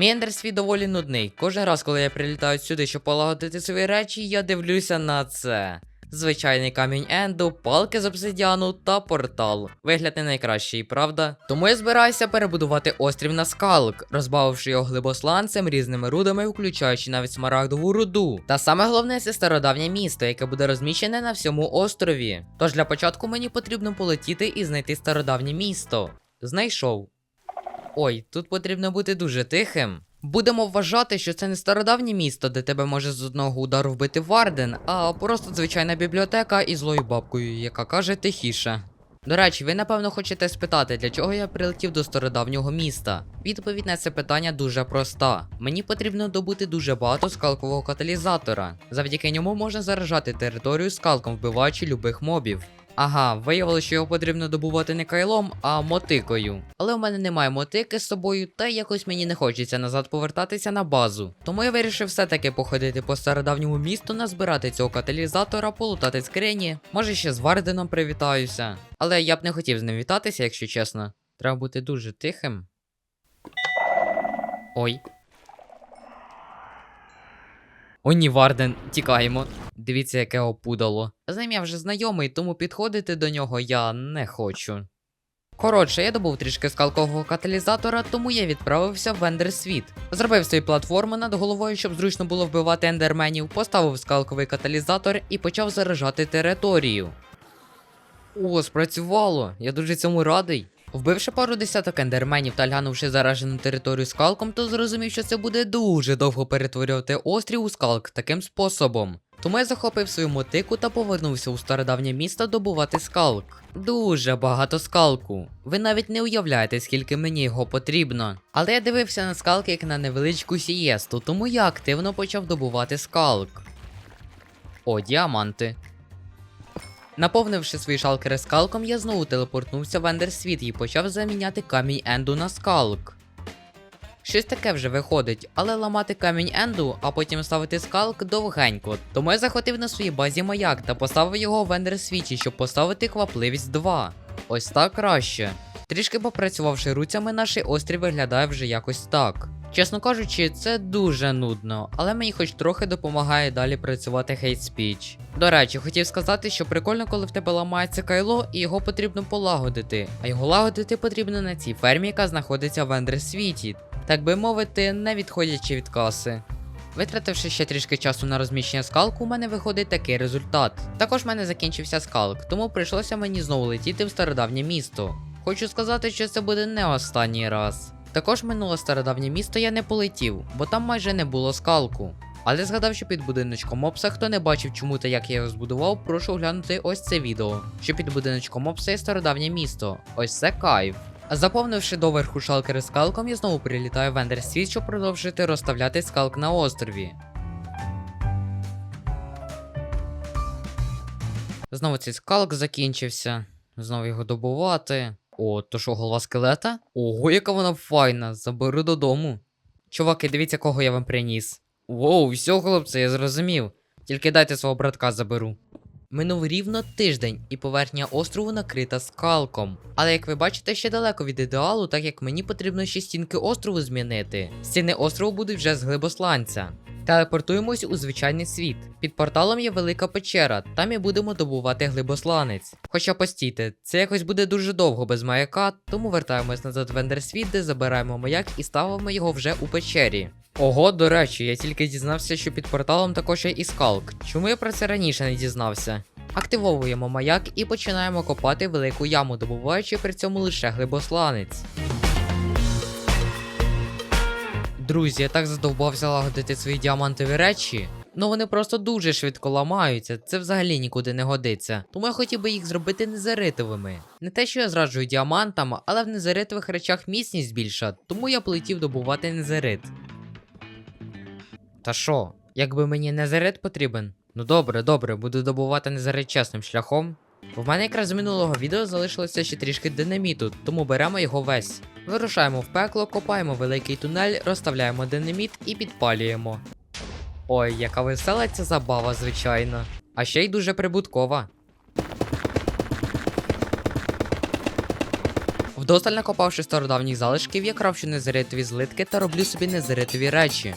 Мій ендерсвіт доволі нудний. Кожен раз, коли я прилітаю сюди, щоб полагодити свої речі, я дивлюся на це. Звичайний камінь енду, палки з обсидіану та портал. Вигляд не найкращий, правда? Тому я збираюся перебудувати острів на скалк, розбавивши його глибосланцем, різними рудами, включаючи навіть смарагдову руду. Та саме головне це стародавнє місто, яке буде розміщене на всьому острові. Тож для початку мені потрібно полетіти і знайти стародавнє місто. Знайшов. Ой, тут потрібно бути дуже тихим. Будемо вважати, що це не стародавнє місто, де тебе може з одного удару вбити Варден, а просто звичайна бібліотека із злою бабкою, яка каже тихіше. До речі, ви напевно хочете спитати, для чого я прилетів до стародавнього міста. Відповідь на це питання дуже проста. Мені потрібно добути дуже багато скалкового каталізатора. Завдяки ньому можна заражати територію скалком, вбиваючи любих мобів. Ага, виявилося, що його потрібно добувати не кайлом, а мотикою. Але у мене немає мотики з собою, та якось мені не хочеться назад повертатися на базу. Тому я вирішив все-таки походити по стародавньому місту, назбирати цього каталізатора, полутати скрині. Може ще з Варденом привітаюся. Але я б не хотів з ним вітатися, якщо чесно. Треба бути дуже тихим. Ой. О, ні, Варден, тікаємо. Дивіться, яке опудало. З я вже знайомий, тому підходити до нього я не хочу. Коротше, я добув трішки скалкового каталізатора, тому я відправився в Ендерсвіт. Зробив свої платформи над головою, щоб зручно було вбивати ендерменів, поставив скалковий каталізатор і почав заражати територію. О, спрацювало! Я дуже цьому радий. Вбивши пару десяток ендерменів та глянувши заражену територію скалком, то зрозумів, що це буде дуже довго перетворювати острів у скалк таким способом. Тому я захопив свою мотику та повернувся у стародавнє місто добувати скалк. Дуже багато скалку. Ви навіть не уявляєте, скільки мені його потрібно. Але я дивився на скалк як на невеличку сієсту, тому я активно почав добувати скалк. О, діаманти. Наповнивши свої шалкери скалком, я знову телепортнувся в Ендерсвіт і почав заміняти камінь Енду на скалк. Щось таке вже виходить, але ламати камінь Енду, а потім ставити скалк довгенько. Тому я захотів на своїй базі маяк та поставив його в Ендерсвіті, щоб поставити квапливість 2. Ось так краще. Трішки попрацювавши руцями, наш острів виглядає вже якось так. Чесно кажучи, це дуже нудно, але мені хоч трохи допомагає далі працювати хейт спіч. До речі, хотів сказати, що прикольно, коли в тебе ламається кайло, і його потрібно полагодити. А його лагодити потрібно на цій фермі, яка знаходиться в Ендерсвіті, так би мовити, не відходячи від каси. Витративши ще трішки часу на розміщення скалку, у мене виходить такий результат. Також в мене закінчився скалк, тому прийшлося мені знову летіти в стародавнє місто. Хочу сказати, що це буде не останній раз. Також минуле стародавнє місто я не полетів, бо там майже не було скалку. Але згадав, що під будиночком мопса, хто не бачив, чому та як я його збудував, прошу оглянути ось це відео. Що під будиночком мопса є стародавнє місто. Ось це кайф. Заповнивши доверху шалкери скалком, я знову прилітаю в Ендерсвіт, щоб продовжити розставляти скалк на острові. Знову цей скалк закінчився. Знову його добувати. О, то що, голова скелета? Ого, яка вона файна, заберу додому. Чуваки, дивіться, кого я вам приніс. Воу, все, хлопці, я зрозумів. Тільки дайте свого братка заберу. Минув рівно тиждень, і поверхня острову накрита скалком. Але як ви бачите, ще далеко від ідеалу, так як мені потрібно ще стінки острову змінити. Стіни острову будуть вже з глибосланця. Телепортуємось у звичайний світ. Під порталом є велика печера, там і будемо добувати глибосланець. Хоча постійте, це якось буде дуже довго без маяка, тому вертаємось назад в Ендерсвіт, де забираємо маяк і ставимо його вже у печері. Ого, до речі, я тільки дізнався, що під порталом також є і скалк. Чому я про це раніше не дізнався? Активовуємо маяк і починаємо копати велику яму, добуваючи при цьому лише глибосланець. Друзі, я так задовбався лагодити свої діамантові речі. Ну вони просто дуже швидко ламаються, це взагалі нікуди не годиться. Тому я хотів би їх зробити незаритовими. Не те, що я зраджую діамантам, але в незаритових речах міцність більша, тому я полетів добувати незарит. Та що, якби мені незарит потрібен? Ну добре, добре, буду добувати незарит чесним шляхом. В мене якраз з минулого відео залишилося ще трішки динаміту, тому беремо його весь. Вирушаємо в пекло, копаємо великий тунель, розставляємо динаміт і підпалюємо. Ой, яка весела ця забава, звичайно. А ще й дуже прибуткова. Вдосталь накопавши стародавніх залишків, я кравчу незаритові злитки та роблю собі незаритові речі.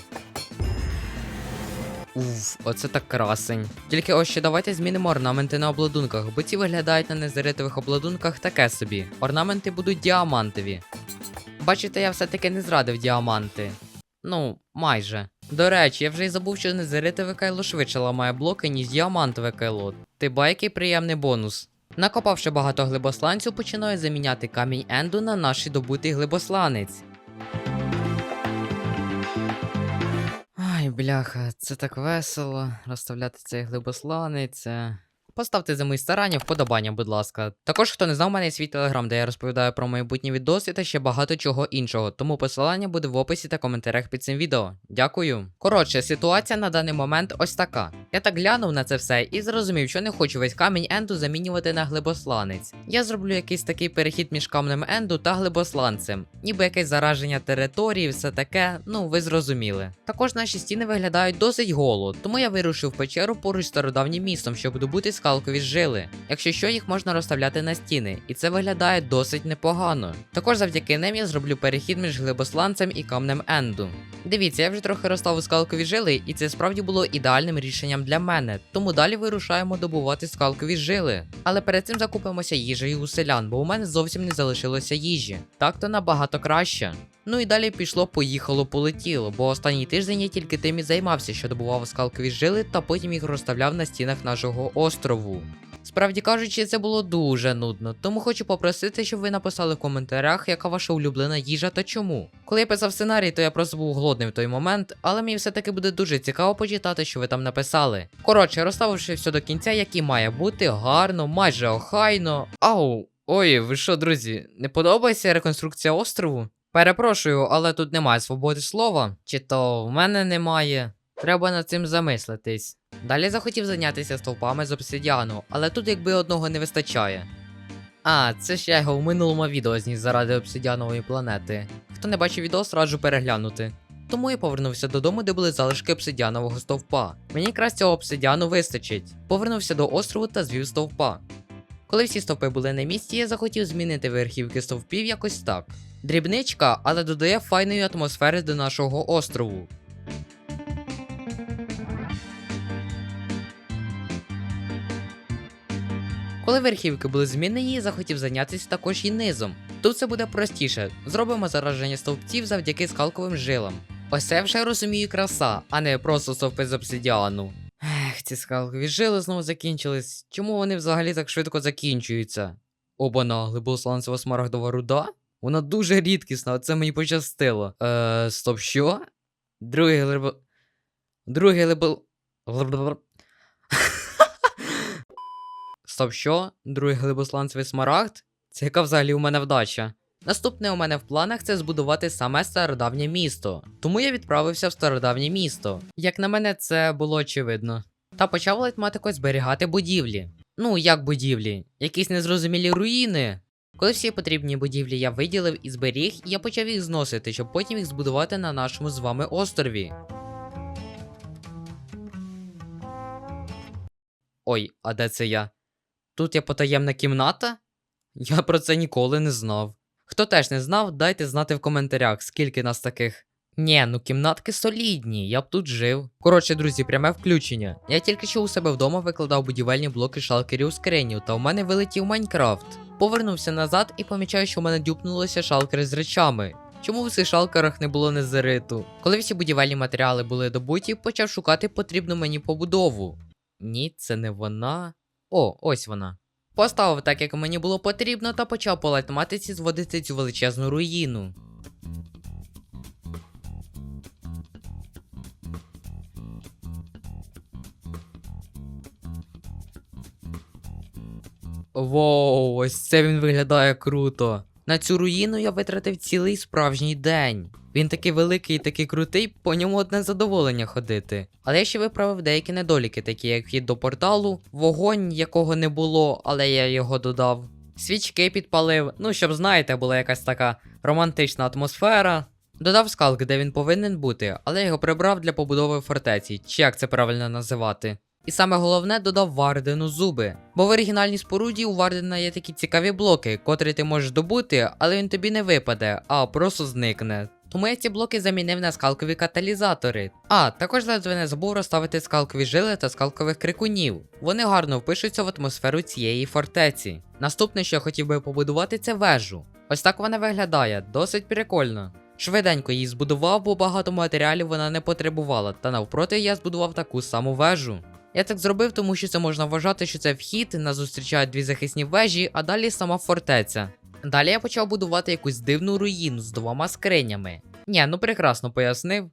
Уф, оце так красень. Тільки ось ще давайте змінимо орнаменти на обладунках, бо ці виглядають на незаритових обладунках таке собі. Орнаменти будуть діамантові. Бачите, я все-таки не зрадив діаманти. Ну, майже. До речі, я вже й забув, що незаритове кайло швидше ламає блоки, ніж діамантове кайло. Ти який приємний бонус. Накопавши багато глибосланцю, починаю заміняти камінь Енду на наш добутий глибосланець. Ай, бляха, це так весело. Розставляти цей глибосланець. це- Поставте за мої старання вподобання, будь ласка. Також, хто не знав, у мене є свій телеграм, де я розповідаю про майбутні відоси та ще багато чого іншого. Тому посилання буде в описі та коментарях під цим відео. Дякую. Коротше, ситуація на даний момент ось така. Я так глянув на це все і зрозумів, що не хочу весь камінь Енду замінювати на глибосланець. Я зроблю якийсь такий перехід між камнем Енду та глибосланцем, ніби якесь зараження території, все таке, ну ви зрозуміли. Також наші стіни виглядають досить голо, тому я вирушив в печеру поруч з стародавнім містом, щоб добути скалкові жили. Якщо що, їх можна розставляти на стіни, і це виглядає досить непогано. Також завдяки ним я зроблю перехід між глибосланцем і камнем Енду. Дивіться, я вже трохи розставив скалкові жили, і це справді було ідеальним рішенням для мене. Тому далі вирушаємо добувати скалкові жили. Але перед цим закупимося їжею у селян, бо у мене зовсім не залишилося їжі. Так то набагато краще. Ну і далі пішло, поїхало, полетіло, бо останній тиждень я тільки тим і займався, що добував скалкові жили та потім їх розставляв на стінах нашого острову. Справді кажучи, це було дуже нудно, тому хочу попросити, щоб ви написали в коментарях, яка ваша улюблена їжа та чому. Коли я писав сценарій, то я просто був голодний в той момент, але мені все-таки буде дуже цікаво почитати, що ви там написали. Коротше, розставивши все до кінця, як і має бути, гарно, майже охайно. Ау, ой, ви що, друзі, не подобається реконструкція острову? Перепрошую, але тут немає свободи слова, чи то в мене немає. Треба над цим замислитись. Далі захотів зайнятися стовпами з обсидіану, але тут якби одного не вистачає. А, це я його в минулому відео зніс заради обсидіанової планети. Хто не бачив відео, раджу переглянути. Тому я повернувся додому, де були залишки обсидіанового стовпа. Мені якраз цього обсидіану вистачить. Повернувся до острову та звів стовпа. Коли всі стовпи були на місці, я захотів змінити верхівки стовпів якось так. Дрібничка, але додає файної атмосфери до нашого острову. Коли верхівки були змінені, захотів зайнятися також і низом. Тут це буде простіше. Зробимо зараження стовпців завдяки скалковим жилам. Ось вже розумію краса, а не просто стовпи з обсидіану. Ех, ці скалкові жили знову закінчились. Чому вони взагалі так швидко закінчуються? Обана, глибосланцева смарагдова руда? Вона дуже рідкісна, це мені пощастило. Е, стоп, що? Другий глибо. Другий глибо. Стоп, що? Другий глибосланцевий смарагд? Це яка взагалі у мене вдача? Наступне у мене в планах це збудувати саме стародавнє місто. Тому я відправився в стародавнє місто. Як на мене, це було очевидно. Та почав лайтматико зберігати будівлі. Ну, як будівлі, якісь незрозумілі руїни. Коли всі потрібні будівлі я виділив і зберіг, я почав їх зносити, щоб потім їх збудувати на нашому з вами острові. Ой, а де це я? Тут є потаємна кімната? Я про це ніколи не знав. Хто теж не знав, дайте знати в коментарях, скільки нас таких. Нє, ну кімнатки солідні, я б тут жив. Коротше, друзі, пряме включення. Я тільки що у себе вдома викладав будівельні блоки шалкерів у скриню, та у мене вилетів Майнкрафт. Повернувся назад і помічаю, що в мене дюпнулися шалкери з речами. Чому в цих шалкерах не було незериту? Коли всі будівельні матеріали були добуті, почав шукати потрібну мені побудову. Ні, це не вона. О, ось вона. Поставив так, як мені було потрібно, та почав по лайтматиці зводити цю величезну руїну. Воу, ось це він виглядає круто. На цю руїну я витратив цілий справжній день. Він такий великий і такий крутий, по ньому одне задоволення ходити. Але я ще виправив деякі недоліки, такі як вхід до порталу, вогонь, якого не було, але я його додав. Свічки підпалив, ну щоб знаєте, була якась така романтична атмосфера. Додав скалк, де він повинен бути, але його прибрав для побудови фортеці, чи як це правильно називати. І саме головне додав Вардену зуби. Бо в оригінальній споруді у Вардена є такі цікаві блоки, котрі ти можеш добути, але він тобі не випаде, а просто зникне. Тому я ці блоки замінив на скалкові каталізатори. А, також ледве не забув розставити скалкові жили та скалкових крикунів. Вони гарно впишуться в атмосферу цієї фортеці. Наступне, що я хотів би побудувати, це вежу. Ось так вона виглядає, досить прикольно. Швиденько її збудував, бо багато матеріалів вона не потребувала, та навпроти я збудував таку саму вежу. Я так зробив, тому що це можна вважати, що це вхід, нас зустрічають дві захисні вежі, а далі сама фортеця. Далі я почав будувати якусь дивну руїну з двома скринями. Ні, ну прекрасно пояснив.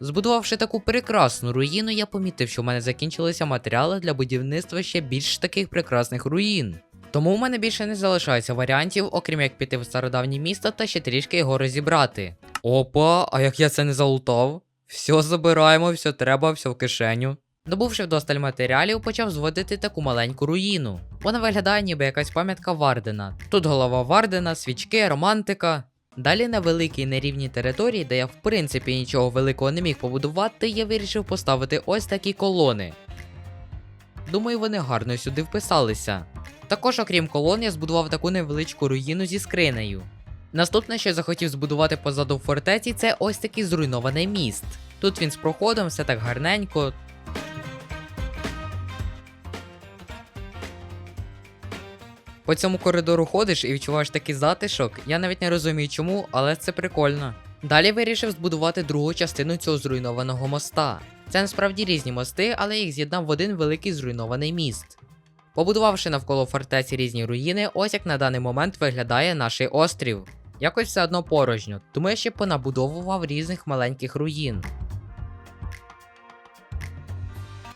Збудувавши таку прекрасну руїну, я помітив, що в мене закінчилися матеріали для будівництва ще більш таких прекрасних руїн. Тому у мене більше не залишається варіантів, окрім як піти в стародавнє місто та ще трішки його розібрати. Опа, а як я це не залутав? Все забираємо, все треба, все в кишеню. Добувши вдосталь матеріалів, почав зводити таку маленьку руїну. Вона виглядає ніби якась пам'ятка Вардена. Тут голова Вардена, свічки, романтика. Далі на великій нерівній території, де я в принципі нічого великого не міг побудувати, я вирішив поставити ось такі колони. Думаю, вони гарно сюди вписалися. Також, окрім колон, я збудував таку невеличку руїну зі скринею. Наступне, що я захотів збудувати позаду фортеці, це ось такий зруйнований міст. Тут він з проходом, все так гарненько. По цьому коридору ходиш і відчуваєш такий затишок. Я навіть не розумію чому, але це прикольно. Далі вирішив збудувати другу частину цього зруйнованого моста. Це насправді різні мости, але їх з'єднав в один великий зруйнований міст. Побудувавши навколо фортеці різні руїни, ось як на даний момент виглядає наш острів. Якось все одно порожньо, тому я ще понабудовував різних маленьких руїн.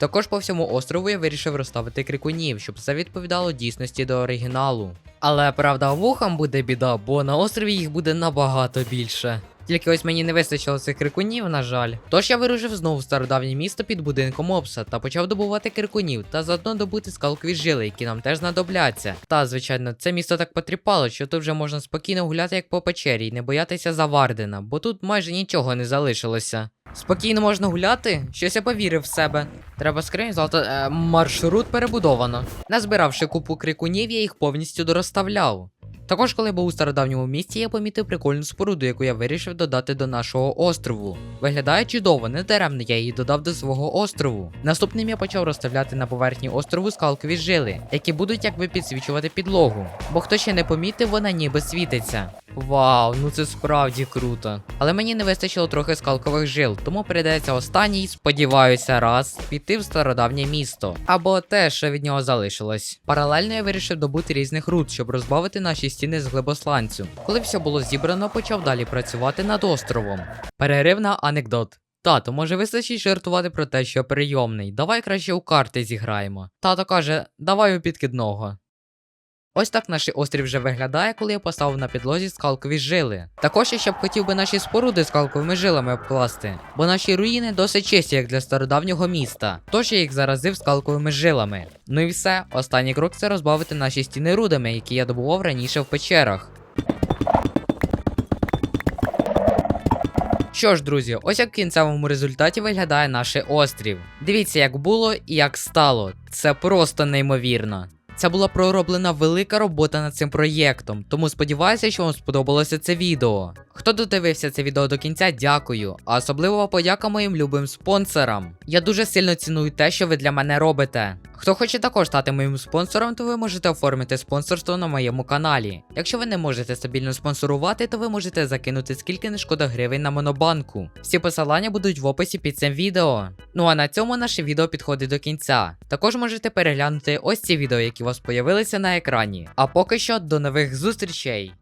Також по всьому острову я вирішив розставити крикунів, щоб це відповідало дійсності до оригіналу. Але правда, вухам буде біда, бо на острові їх буде набагато більше. Тільки ось мені не вистачило цих крикунів, на жаль. Тож я вирушив знову в стародавнє місто під будинком Опса та почав добувати крикунів та заодно добути скалкові жили, які нам теж знадобляться. Та, звичайно, це місто так потріпало, що тут вже можна спокійно гуляти як по печері і не боятися Завардена, бо тут майже нічого не залишилося. Спокійно можна гуляти? Щось я повірив в себе. Треба скринь золото. Е, маршрут перебудовано. Назбиравши купу крикунів, я їх повністю дорозставляв. Також, коли був у стародавньому місті, я помітив прикольну споруду, яку я вирішив додати до нашого острову. Виглядає чудово, не даремно я її додав до свого острову. Наступним я почав розставляти на поверхні острову скалкові жили, які будуть якби підсвічувати підлогу. Бо хто ще не помітив, вона ніби світиться. Вау, ну це справді круто. Але мені не вистачило трохи скалкових жил, тому передається останній, сподіваюся, раз піти в стародавнє місто. Або те, що від нього залишилось. Паралельно я вирішив добути різних руд, щоб розбавити наші стіни з глибосланцю. Коли все було зібрано, почав далі працювати над островом. Перерив на анекдот. Тато, може вистачить жартувати про те, що прийомний. Давай краще у карти зіграємо. Тато каже, давай у підкидного. Ось так наш острів вже виглядає, коли я поставив на підлозі скалкові жили. Також я ще б хотів би наші споруди скалковими жилами обкласти, бо наші руїни досить чисті, як для стародавнього міста. Тож я їх заразив скалковими жилами. Ну і все, останній крок це розбавити наші стіни рудами, які я добував раніше в печерах. Що ж, друзі, ось як в кінцевому результаті виглядає наш острів. Дивіться, як було і як стало. Це просто неймовірно. Це була пророблена велика робота над цим проєктом, тому сподіваюся, що вам сподобалося це відео. Хто додивився це відео до кінця, дякую. А особливо подяка моїм любим спонсорам. Я дуже сильно ціную те, що ви для мене робите. Хто хоче також стати моїм спонсором, то ви можете оформити спонсорство на моєму каналі. Якщо ви не можете стабільно спонсорувати, то ви можете закинути скільки не шкода гривень на монобанку. Всі посилання будуть в описі під цим відео. Ну а на цьому наше відео підходить до кінця. Також можете переглянути ось ці відео, які вас появилися на екрані. А поки що до нових зустрічей!